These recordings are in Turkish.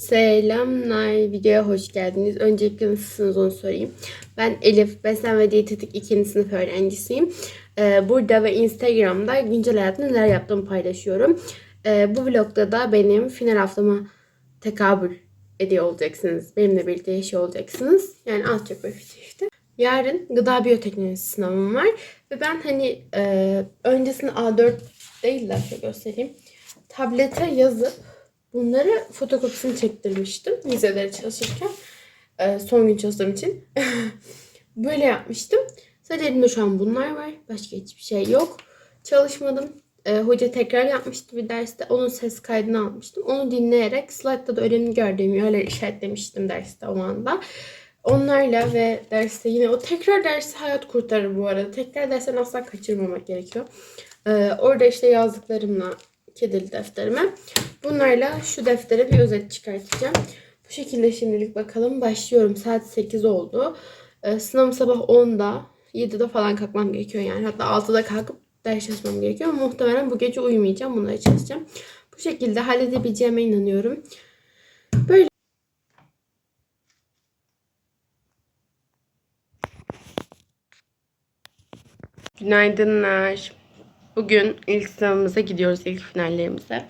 Selamlar, videoya hoş geldiniz. Öncelikle nasılsınız onu sorayım. Ben Elif, Beslenme ve Diyetetik 2. sınıf öğrencisiyim. Ee, burada ve Instagram'da güncel hayatımda neler yaptığımı paylaşıyorum. Ee, bu vlogda da benim final haftama tekabül ediyor olacaksınız. Benimle birlikte yaşıyor olacaksınız. Yani az çok böyle işte. Yarın gıda biyoteknolojisi sınavım var. Ve ben hani e, öncesinde A4 değil de şöyle göstereyim. Tablete yazıp bunları fotokopisini çektirmiştim vizelere çalışırken. E, son gün çalıştığım için. Böyle yapmıştım. Sadece elimde şu an bunlar var. Başka hiçbir şey yok. Çalışmadım. E, hoca tekrar yapmıştı bir derste. Onun ses kaydını almıştım. Onu dinleyerek slide'da da önemli gördüğüm yerleri işaretlemiştim derste o anda. Onlarla ve derste yine o tekrar dersi hayat kurtarır bu arada. Tekrar dersten asla kaçırmamak gerekiyor. Ee, orada işte yazdıklarımla kedili defterime. Bunlarla şu deftere bir özet çıkartacağım. Bu şekilde şimdilik bakalım. Başlıyorum. Saat 8 oldu. Ee, sınavım sabah 10'da. 7'de falan kalkmam gerekiyor yani. Hatta 6'da kalkıp ders çalışmam gerekiyor. Muhtemelen bu gece uyumayacağım. Bunları çalışacağım. Bu şekilde halledebileceğime inanıyorum. Böyle Günaydınlar. Bugün ilk sınavımıza gidiyoruz, ilk finallerimize.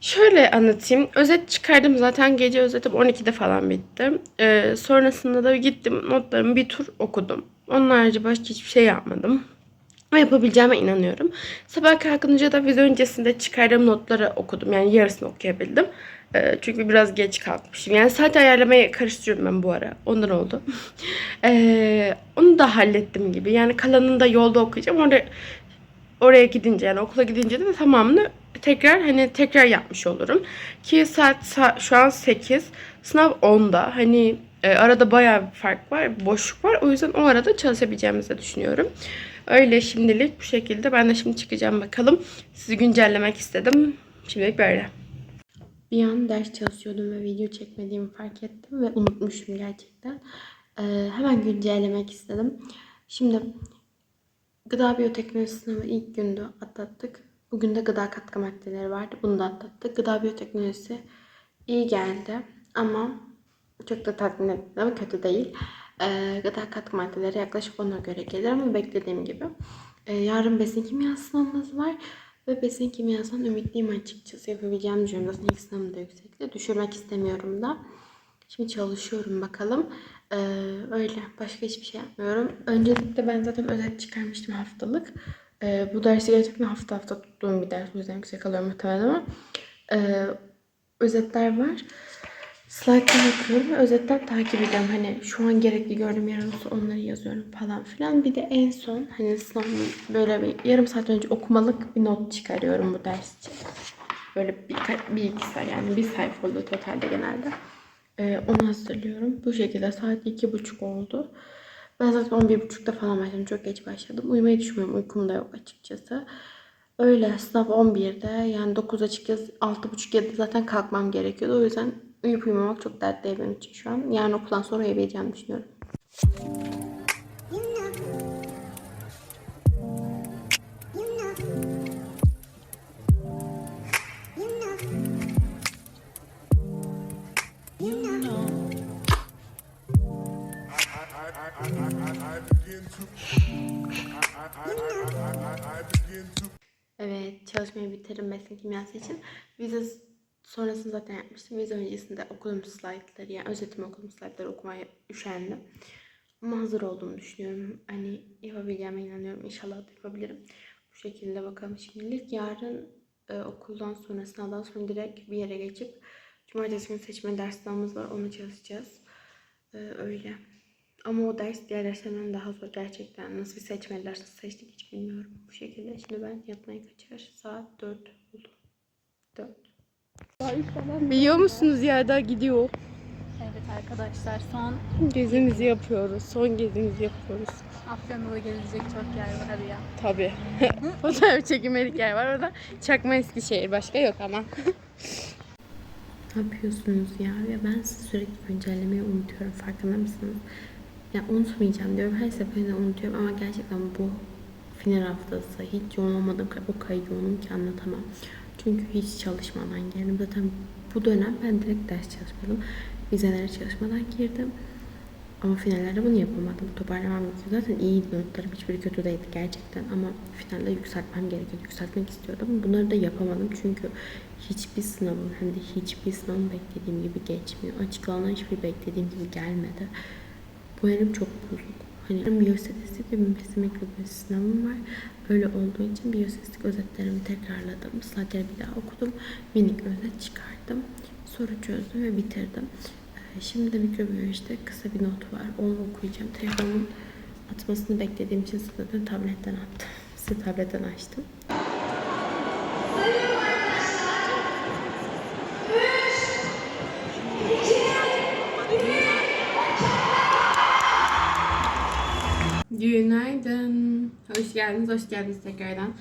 Şöyle anlatayım. Özet çıkardım zaten gece özetim 12'de falan bitti. Ee, sonrasında da gittim notlarımı bir tur okudum. Onun harici başka hiçbir şey yapmadım. Ama yapabileceğime inanıyorum. Sabah kalkınca da vize öncesinde çıkardığım notları okudum. Yani yarısını okuyabildim. Ee, çünkü biraz geç kalkmışım. Yani saat ayarlamayı karıştırıyorum ben bu ara. Ondan oldu. Ee, onu da hallettim gibi. Yani kalanını da yolda okuyacağım. Orada oraya gidince yani okula gidince de tamamını tekrar hani tekrar yapmış olurum. Ki saat sa- şu an 8. Sınav 10'da. Hani e, arada bayağı bir fark var. Boşluk var. O yüzden o arada çalışabileceğimizi düşünüyorum. Öyle şimdilik bu şekilde. Ben de şimdi çıkacağım bakalım. Sizi güncellemek istedim. Şimdilik böyle. Bir an ders çalışıyordum ve video çekmediğimi fark ettim ve unutmuşum gerçekten. Ee, hemen güncellemek istedim. Şimdi gıda biyoteknolojisi sınavı ilk gündü atlattık. Bugün de gıda katkı maddeleri vardı. Bunu da atlattık. Gıda biyoteknolojisi iyi geldi ama çok da tatmin etti ama kötü değil. Ee, gıda katkı maddeleri yaklaşık ona göre gelir ama beklediğim gibi. Ee, yarın besin kimya sınavımız var. Ve besin kimyasından ümitliyim açıkçası. Yapabileceğimi düşünüyorum. Zaten ilk sınavım da yüksekti. Düşürmek istemiyorum da. Şimdi çalışıyorum bakalım. Ee, öyle. Başka hiçbir şey yapmıyorum. Öncelikle ben zaten özet çıkarmıştım haftalık. Ee, bu dersi gerçekten hafta hafta tuttuğum bir ders. O yüzden yüksek alıyorum muhtemelen ama. Ee, özetler var. Slide'dan okuyorum ve özetten takip ediyorum. Hani şu an gerekli gördüğüm yer olursa onları yazıyorum falan filan. Bir de en son hani sınavın böyle bir yarım saat önce okumalık bir not çıkarıyorum bu ders için. Böyle bir, bir iki sayfa yani bir sayfa oldu totalde genelde. Ee, onu hazırlıyorum. Bu şekilde saat iki buçuk oldu. Ben zaten 11.30'da falan başladım. Çok geç başladım. Uyumayı düşünmüyorum. Uykum da yok açıkçası. Öyle sınav 11'de yani 9'a çıkacağız. 6.30-7'de zaten kalkmam gerekiyordu. O yüzden uyup uyumamak çok dert değil benim için şu an. Yarın okuldan sonra uyuyabileceğimi düşünüyorum. Evet, çalışmayı bitirdim besin kimyası için. Vize sonrasında zaten yapmıştım. Vize öncesinde okuduğum slaytları, yani özetimi okuduğum slaytları okumaya üşendim. Ama hazır olduğumu düşünüyorum. Hani yapabileceğime inanıyorum. İnşallah da yapabilirim. Bu şekilde bakalım şimdilik. Yarın e, okuldan sonra, sınavdan sonra direkt bir yere geçip Cumartesi günü seçme derslerimiz var. Onu çalışacağız. E, öyle. Ama o ders diğer derslerden daha zor gerçekten. Nasıl bir seçmeli ders seçtik hiç bilmiyorum. Bu şekilde. Şimdi ben yatmaya kaçar. Saat 4 oldu. 4. Biliyor musunuz ya da gidiyor. Evet arkadaşlar son Gezimizi yapıyoruz. Son gezimizi yapıyoruz. Afyon'da gezilecek çok yer var ya. Tabii. Fotoğraf çekilmedik yer var. Orada Çakma Eskişehir. Başka yok ama. ne yapıyorsunuz ya? Ya ben sizi sürekli güncellemeyi unutuyorum. Farkında mısınız? Ya unutmayacağım diyorum. Her seferinde unutuyorum ama gerçekten bu final haftası hiç yoğun olmadığım kadar o kadar yoğunum ki anlatamam. Çünkü hiç çalışmadan geldim. Zaten bu dönem ben direkt ders çalışmadım. Vizelere çalışmadan girdim. Ama finallerde bunu yapamadım. Toparlamam gerekiyor. Zaten iyiydi notlarım. Hiçbiri kötü değildi gerçekten. Ama finalde yükseltmem gerekiyordu. Yükseltmek istiyordum. Bunları da yapamadım. Çünkü hiçbir sınavım hem de hiçbir sınavım beklediğim gibi geçmiyor. Açıklanan hiçbir beklediğim gibi gelmedi. Elim çok bozuk. Hani biyostatistik ve bir sınavım var. Öyle olduğu için biyostatistik özetlerimi tekrarladım. Slaytları bir daha okudum. Minik özet çıkardım. Soru çözdüm ve bitirdim. Ee, Şimdi de mikrobiyolojide kısa bir not var. Onu okuyacağım. Telefonumun atmasını beklediğim için zaten tabletten attım. Size tabletten açtım. Günaydın. Hoş geldiniz, hoş geldiniz tekrardan.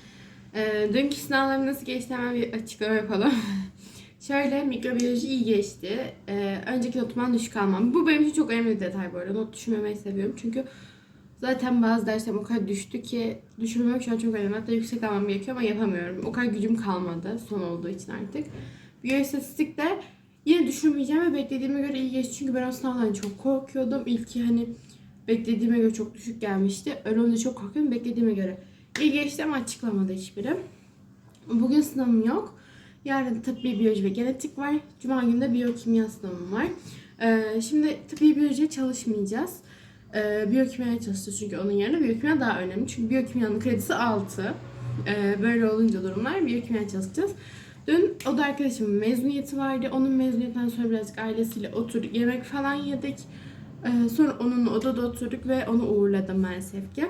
Ee, dünkü sınavlarım nasıl geçti hemen bir açıklama yapalım. Şöyle mikrobiyoloji iyi geçti. Ee, önceki notumdan düşük almam. Bu benim için çok önemli bir detay bu arada. Not düşürmemeyi seviyorum. Çünkü zaten bazı derslerim o kadar düştü ki düşürmemek şu an çok önemli. Hatta yüksek almam gerekiyor ama yapamıyorum. O kadar gücüm kalmadı son olduğu için artık. Biyoistatistikte yine düşürmeyeceğim ve beklediğime göre iyi geçti. Çünkü ben o sınavdan çok korkuyordum. İlki hani beklediğime göre çok düşük gelmişti. Olunca çok korkuyordum. Beklediğime göre iyi geçti ama açıklamadı hiçbiri. Bugün sınavım yok. Yarın tıbbi biyoloji ve genetik var. Cuma günü de biyokimya sınavım var. Ee, şimdi tıbbi biyolojiye çalışmayacağız. Ee, biyokimyaya çalışacağız çünkü onun yerine biyokimya daha önemli. Çünkü biyokimyanın kredisi 6. Ee, böyle olunca durumlar biyokimyaya çalışacağız. Dün o da arkadaşımın mezuniyeti vardı. Onun mezuniyetinden sonra birazcık ailesiyle oturduk. Yemek falan yedik. Ee, sonra onunla odada oturduk ve onu uğurladım maalesef ki.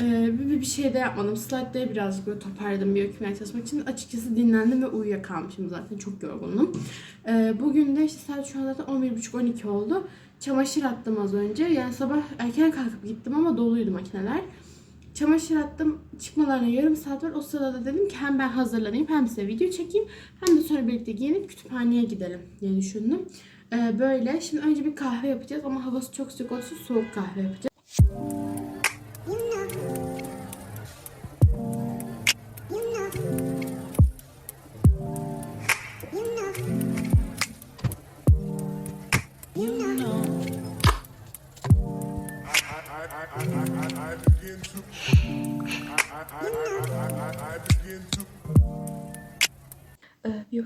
Ee, bir, bir şey de yapmadım. Slide'ları birazcık böyle toparladım biyokimya çalışmak için. Açıkçası dinlendim ve uyuyakalmışım zaten. Çok yorgunum. Ee, bugün de işte saat şu an zaten 11.30-12 oldu. Çamaşır attım az önce. Yani sabah erken kalkıp gittim ama doluydu makineler. Çamaşır attım. Çıkmalarına yarım saat var. O sırada da dedim ki hem ben hazırlanayım hem size video çekeyim. Hem de sonra birlikte giyinip kütüphaneye gidelim diye düşündüm. Ee, böyle. Şimdi önce bir kahve yapacağız ama havası çok sıcak olsun soğuk kahve yapacağız.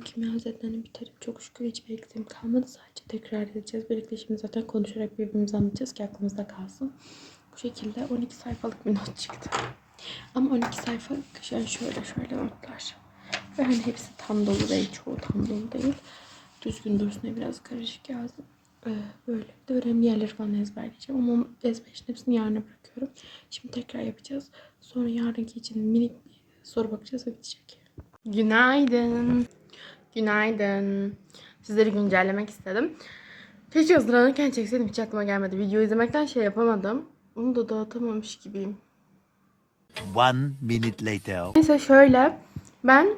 Ee, biyokimya özetlerini bitirip çok şükür hiçbir eksiğim kalmadı. Sadece tekrar edeceğiz. Birlikte şimdi zaten konuşarak birbirimize anlatacağız ki aklımızda kalsın. Bu şekilde 12 sayfalık bir not çıktı. Ama 12 sayfalık yani şöyle şöyle notlar. Ve hani hepsi tam dolu değil. Çoğu tam dolu değil. Düzgün dursun biraz karışık yazdım. Ee, böyle. De önemli yerleri falan ezberleyeceğim. Ama onun ezber için hepsini yarına bırakıyorum. Şimdi tekrar yapacağız. Sonra yarınki için minik bir soru bakacağız ve bitecek. Günaydın. Günaydın. Sizleri güncellemek istedim. Keşke hazırlanırken çekseydim hiç aklıma gelmedi. Video izlemekten şey yapamadım. Onu da dağıtamamış gibiyim. One minute later. Neyse şöyle. Ben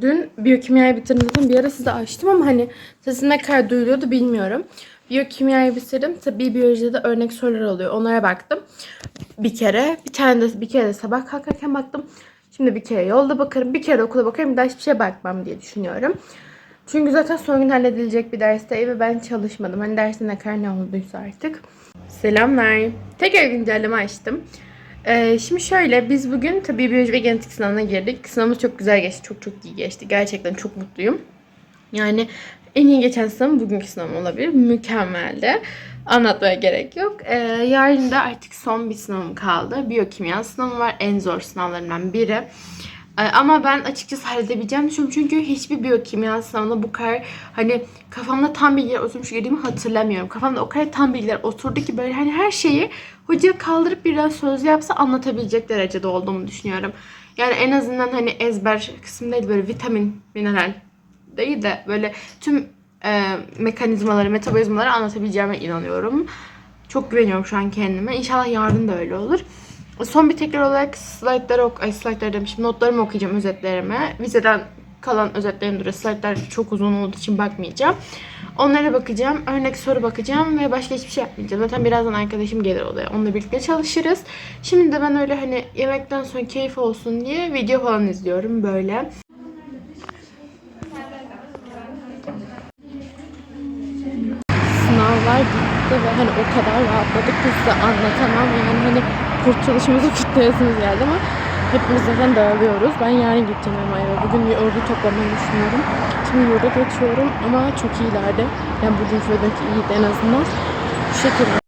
dün biyokimyayı bitirdim. Bir ara size açtım ama hani sesim ne kadar duyuluyordu bilmiyorum. Biyokimyayı bitirdim. Tabii biyolojide de örnek sorular oluyor. Onlara baktım. Bir kere. Bir tane de bir kere de sabah kalkarken baktım. Şimdi bir kere yolda bakarım. Bir kere okula bakarım. Bir daha hiçbir şeye bakmam diye düşünüyorum. Çünkü zaten son gün halledilecek bir dersteyim ve ben çalışmadım. Hani derste ne kadar ne olduysa artık. Selamlar. Tekrar güncelleme açtım. Ee, şimdi şöyle biz bugün tabii biyoloji ve genetik sınavına girdik. Sınavımız çok güzel geçti. Çok çok iyi geçti. Gerçekten çok mutluyum. Yani en iyi geçen sınavım bugünkü sınavım olabilir. Mükemmeldi. Anlatmaya gerek yok. Ee, yarın da artık son bir sınavım kaldı. Biyokimya sınavı var. En zor sınavlarından biri. Ee, ama ben açıkçası halledebileceğim düşünüyorum. Çünkü hiçbir biyokimya sınavında bu kadar hani kafamda tam bilgiler oturmuş girdiğimi hatırlamıyorum. Kafamda o kadar tam bilgiler oturdu ki böyle hani her şeyi hoca kaldırıp biraz söz yapsa anlatabilecek derecede olduğumu düşünüyorum. Yani en azından hani ezber kısmı değil böyle vitamin, mineral değil de böyle tüm e, mekanizmaları, metabolizmaları anlatabileceğime inanıyorum. Çok güveniyorum şu an kendime. İnşallah yarın da öyle olur. Son bir tekrar olarak slaytları ok ay slaytları demişim. Notlarımı okuyacağım özetlerimi. Vizeden kalan özetlerim duruyor. Slaytlar çok uzun olduğu için bakmayacağım. Onlara bakacağım. Örnek soru bakacağım ve başka hiçbir şey yapmayacağım. Zaten birazdan arkadaşım gelir odaya. Onunla birlikte çalışırız. Şimdi de ben öyle hani yemekten sonra keyif olsun diye video falan izliyorum böyle. Vardı ve hani o kadar rahatladık ki size anlatamam. Yani hani kurtuluşumuzu kutlayasınız geldi ama hepimiz zaten dağılıyoruz. Ben yarın gideceğim eve. Bugün ordu toplamayı düşünüyorum. Şimdi yurda geçiyorum ama çok iyilerdi. Yani bugün şuradaki iyiydi en azından. Bu şekilde.